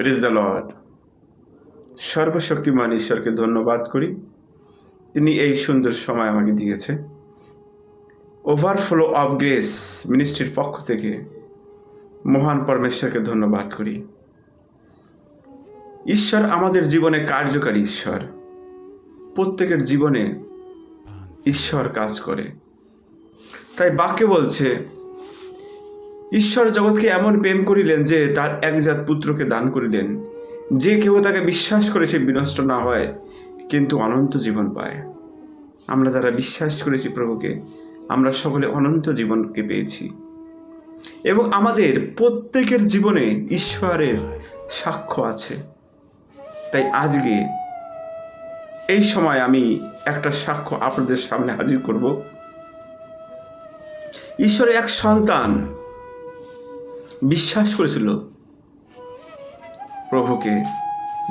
Praise Lord সর্বশক্তিমান ঈশ্বরকে ধন্যবাদ করি। তিনি এই সুন্দর সময় আমাকে দিয়েছে। ওভারফ্লো অফ গ্রেস মিনিস্ট্রির পক্ষ থেকে মহান পরমেশ্বরকে ধন্যবাদ করি। ঈশ্বর আমাদের জীবনে কার্যকারী ঈশ্বর। প্রত্যেকের জীবনে ঈশ্বর কাজ করে। তাই বাক্যে বলছে ঈশ্বর জগৎকে এমন প্রেম করিলেন যে তার একজাত পুত্রকে দান করিলেন। যে কেউ তাকে বিশ্বাস করে সে বিনষ্ট না হয়, কিন্তু অনন্ত জীবন পায়। আমরা যারা বিশ্বাস করেছি প্রভুকে, আমরা সকলে অনন্ত জীবনকে পেয়েছি। এবং আমাদের প্রত্যেকের জীবনে ঈশ্বরের সাক্ষ্য আছে। তাই আজকে এই সময় আমি একটা সাক্ষ্য আপনাদের সামনে হাজির করব। ঈশ্বরের এক সন্তান বিশ্বাস করেছিল প্রভুকে।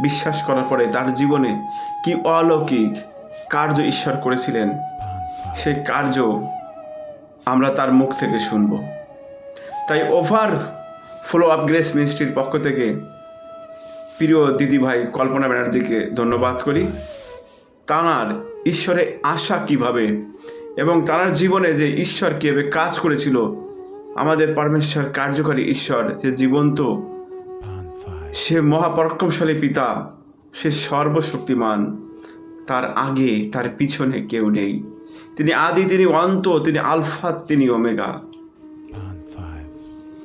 বিশ্বাস করার পরে তার জীবনে কি অলৌকিক কার্য ঈশ্বর করেছিলেন, সেই কার্য আমরা তার মুখ থেকে শুনব। তাই ওভার ফলো আপ গ্রেস মিনিস্ট্রির পক্ষ থেকে প্রিয় দিদিভাই কল্পনা ব্যানার্জিকে ধন্যবাদ করি। তাঁর ঈশ্বরে আশা কীভাবে এবং তাঁর জীবনে যে ঈশ্বর কীভাবে কাজ করেছিল আমাদের পরমেশ্বর, কার্যকারী ঈশ্বর, যে জীবন্ত, সে মহাপরাক্রমশালী পিতা, সে সর্বশক্তিমান, তার আগে, তার পিছনে কেউ নেই। তিনি আদি, তিনি অন্ত, তিনি আলফা, তিনি ওমেগা।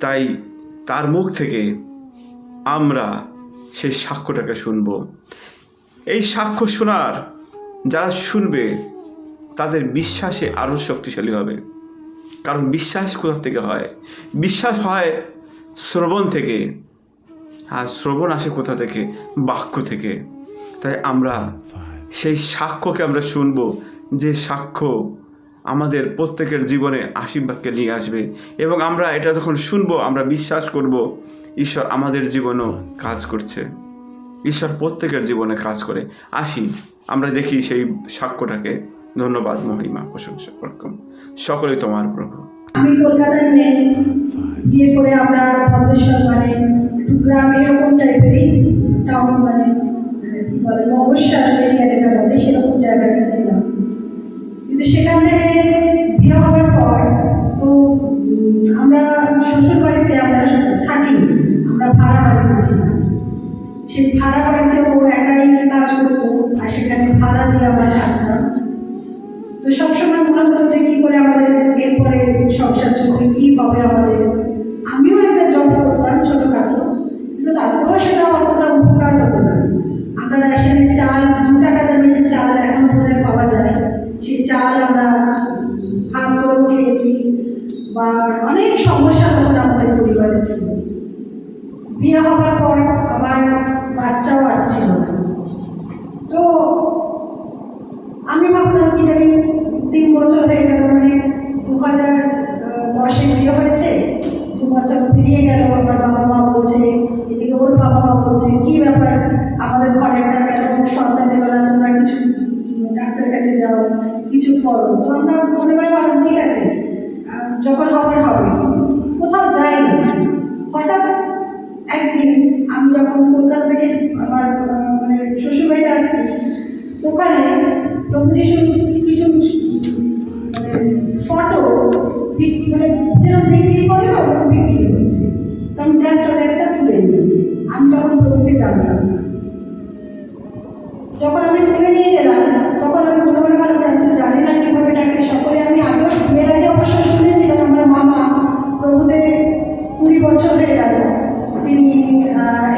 তাই তার মুখ থেকে আমরা সেই সাক্ষ্যটাকে শুনব। এই সাক্ষ্য শোনার যারা শুনবে, তাদের বিশ্বাসে আরও শক্তিশালী হবে। কারণ বিশ্বাস কোথা থেকে হয়? বিশ্বাস হয় শ্রবণ থেকে। আর শ্রবণ আসে কোথা থেকে? বাক্য থেকে। তাই আমরা সেই সাক্ষ্যকে আমরা শুনব, যে সাক্ষ্য আমাদের প্রত্যেকের জীবনে আশীর্বাদকে নিয়ে আসবে। এবং আমরা এটা যখন শুনব, আমরা বিশ্বাস করব, ঈশ্বর আমাদের জীবনেও কাজ করছে। ঈশ্বর প্রত্যেকের জীবনে কাজ করে। আসি, আমরা দেখি সেই সাক্ষ্যটাকে। ধন্যবাদ মহিমা প্রশংসা করকম সকলে তোমার প্রভু। আমি কলকাতায় নেই। বিয়ে করে আমরা ভদ্রেশ্বর মানে গ্রাম এরকম টাইপেরই টাউন মানে কি বলে মগস্টার এরিয়া যেটা বলে সেরকম জায়গায় গেছিলাম কিন্তু সেখান থেকে বিয়ে হওয়ার পর তো আমরা শ্বশুর বাড়িতে আমরা থাকি আমরা ভাড়া বাড়িতে ছিলাম। সেই ভাড়া বাড়িতে ও একাই কাজ করতো আর সেখানে ভাড়া দিয়ে আমরা থাকতাম তো সবসময় মনে হতো যে কী করে আমাদের এরপরে সংসার চলবে, কী হবে আমাদের? আমিও একটা জব করতাম ছোটোখাটো, কিন্তু তারপরেও সেটা অতটা উপকার হতো না। আমরা রেশনের চাল, দু টাকা দামের যে চাল এখন বোধহয় পাওয়া যায়, সেই চাল আমরা হাত করেও খেয়েছি, বা অনেক করো তো আমরা মনে মনে ভাবলাম, ঠিক আছে যখন হবার হবে। কোথাও যাইনি। হঠাৎ একদিন আমি যখন কলকাতা থেকে আমার মানে শ্বশুরবাড়িতে আসছি, ওখানে প্রভু যিশুর কিছু ফটো মানে যেরকম বিক্রি করে, ওরকম বিক্রি হয়েছে তো আমি জাস্ট ওটা একটা তুলে নিয়েছি। আমি তখন প্রভুকে জানতাম যখন আমি তুলে নিয়ে গেলাম তখন আমি ভালো আমি তো জানি না কীভাবে ডাকে সকলে আমি আগেও এর আগে অবশ্য শুনেছিলাম আমার মামা প্রভুতে কুড়ি বছর হয়ে গেল তিনি আহ,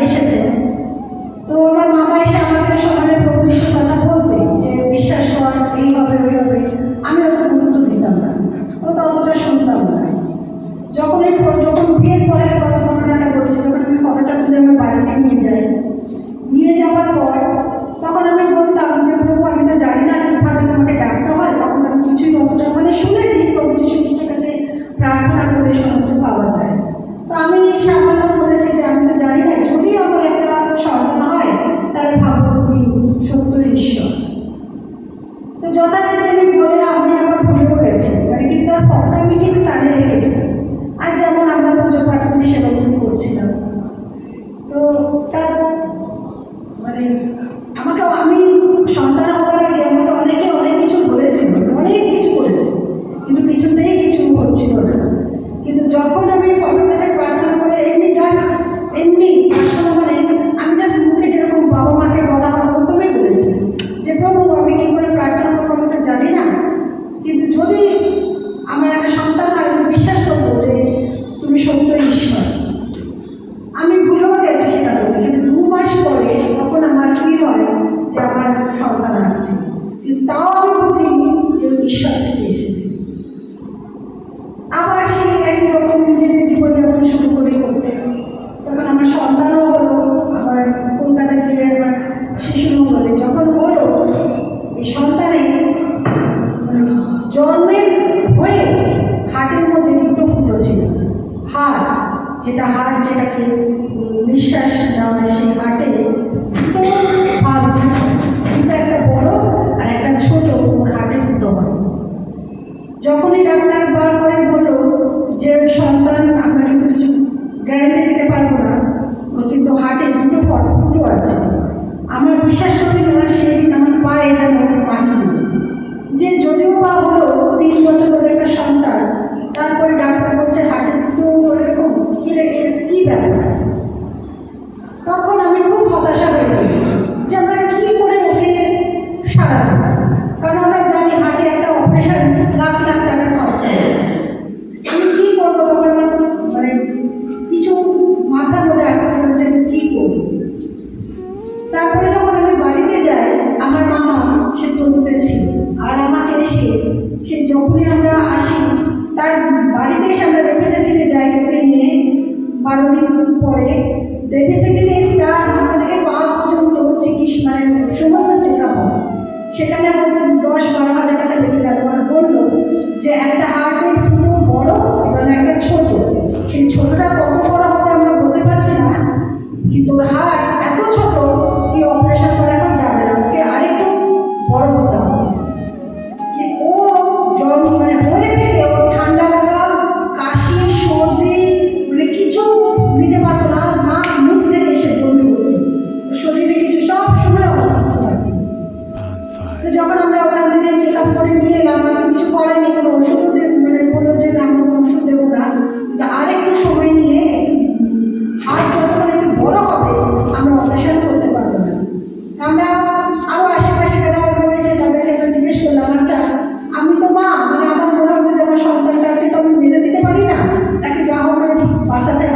অ্যাটেন্ড করে আমি আমার ভুল মানে কিন্তু আর ফর্মটা আমি স্থানে রেখেছি। আর যেমন আমরা পুজো পাঠাতে সেরকম করছিলাম। তো তার মানে আমাকে, আমি সন্তান হওয়ার আগে আমাকে অনেকে অনেক কিছু বলেছিল, অনেক কিছু বলেছে। কিন্তু কিছুতেই কিছু হচ্ছিল না। কিন্তু যখন আমি ফটো ফটোটাকে প্রার্থনা করে মানে এমনি জাস্ট gambar Ka'bah itu সেখানে আমাদের দশ বারো হাজার টাকা দিতে গেল। আর বলল যে একটা আর্টের পুরো বড় এবং একটা ছোট। সেই ছোটটা কত বড় 啊这太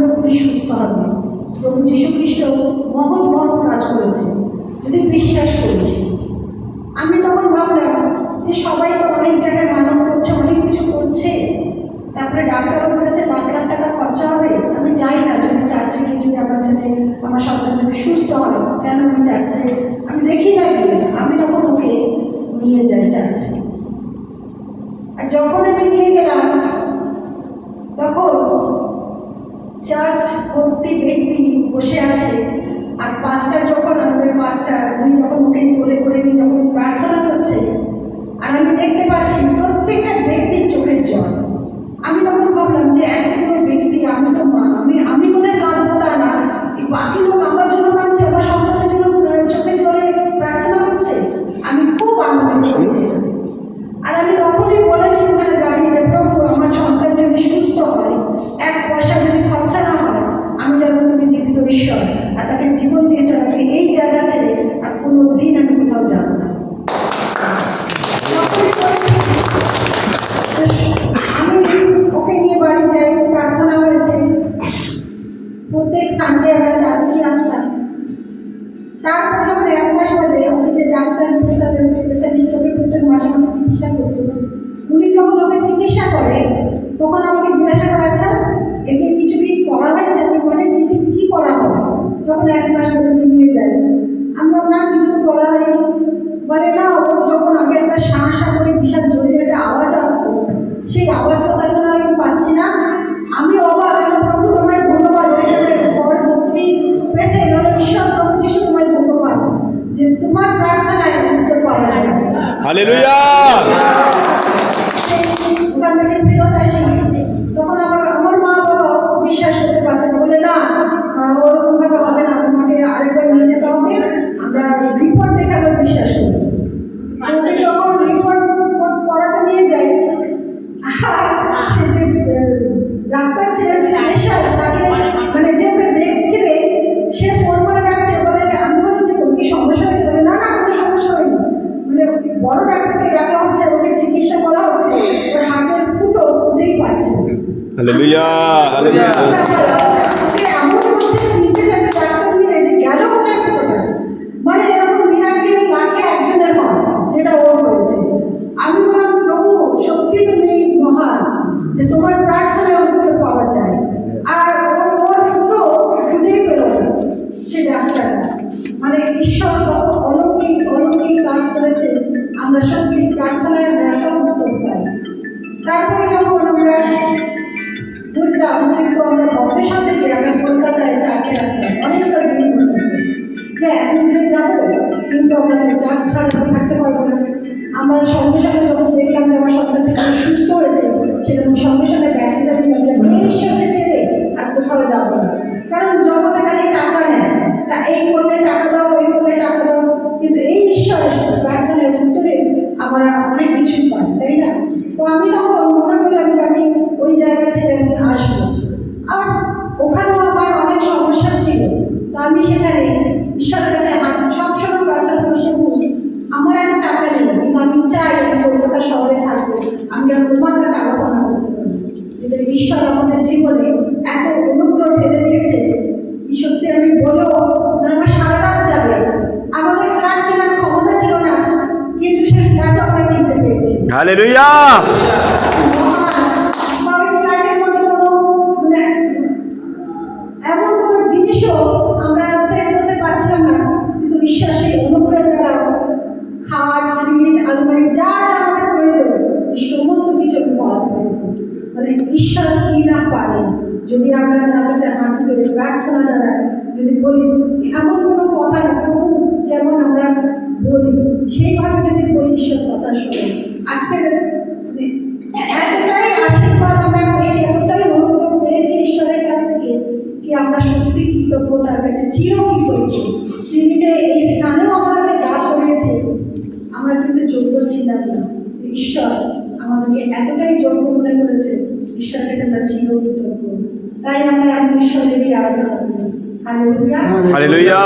পুরোপুরি সুস্থ হবে। প্রভু যীশুখ্রিস্ট মহৎ মহৎ কাজ করেছে। যদি বিশ্বাস করিস। আমি তখন ভাবলাম যে সবাই তো অনেক জায়গায় মানব করছে, অনেক কিছু করছে। তারপরে ডাক্তারও বলেছে, লাখ লাখ টাকা খরচা হবে। আমি যাই না, যদি চাচ্ছি গিয়ে যদি আমার ছেলে, আমার সন্তান সুস্থ হয়, কেন আমি চার্চে আমি দেখি না আমি তখন ওকে নিয়ে যাই চাচ্ছি। আর যখন আমি নিয়ে গেলাম, তখন চার্চ ভর্তি ব্যক্তি বসে আছে। আর পাঁচটা যখন, আমাদের পাঁচটা, উনি যখন উঠে বলে করে নিয়ে যখন প্রার্থনা করছে, আর আমি দেখতে পাচ্ছি প্রত্যেকটা ব্যক্তির চোখের জল। আমি তখন ভাবলাম যে একজন ব্যক্তি, আমি তো মা, আমি আমি কোথায় কাঁদবো তা না বাকি লোক আমার জন্য কাঁদছে, আমার তার এক মাস হাসপাতালে উনি যে ডাক্তার স্পেশালিস্ট ওকে প্রত্যেক মাসে মাসে চিকিৎসা করত উনি যখন ওকে চিকিৎসা করে, তখন আমাকে জিজ্ঞাসা করা আচ্ছা একে কিছু কি করা হয়েছে? আপনি বলেন, কিছু কী করা হবে? যখন এক মাস ওকে নিয়ে যায়। আমরা না, কিছু তো করা হয়নি। বলে, না ওর যখন আগে একটা সাঁ সাঁ করে বিশাল জোরে একটা আওয়াজ আসতো, সেই আওয়াজটা তার আমি পাচ্ছি না। Hallelujah. Haleluya. Haleluya. Haleluya. কিন্তু আমরা চার ছাড়া থাকতে পারব না। আমরা সঙ্গে সঙ্গে যখন দেখলাম যে আমার সন্তান সেখানে সুস্থ হয়েছে সেটা সঙ্গে সঙ্গে ব্যাংকে যাবে নিশ্চয়ই ছেড়ে আর কোথাও যাব না। কারণ জগতে খালি টাকা নেয় তা এই করলে টাকা দাও, ওই করলে টাকা দাও। কিন্তু এই ঈশ্বর প্রার্থনার উত্তরে আমরা অনেক কিছু কলকাতা শহরে থাকব আমরা তোমার কাছে আলোচনা করতে পারি ঈশ্বর আমাদের জীবনে এত অনুগ্রহ ফেলে দিয়েছে সত্যি আমি বলো আমার সারা রাত যাবে আমাদের প্রাণ কেনার ক্ষমতা ছিল না, কিন্তু সেই প্রাণ আমরা কিনতে কৃতজ্ঞ তার কাছে চিরকৃতজ্ঞ তিনি যে এই স্থানেও আমাকে দা করেছে আমরা কিন্তু যোগ্য ছিলাম না। ঈশ্বর আমাদেরকে এতটাই যোগ্য মনে করেছে ঈশ্বরকে আমরা চিরকৃতজ্ঞ। তাই আমরা এখন ঈশ্বরেরই আরাধনা করি হালেলুয়া। হালেলুয়া।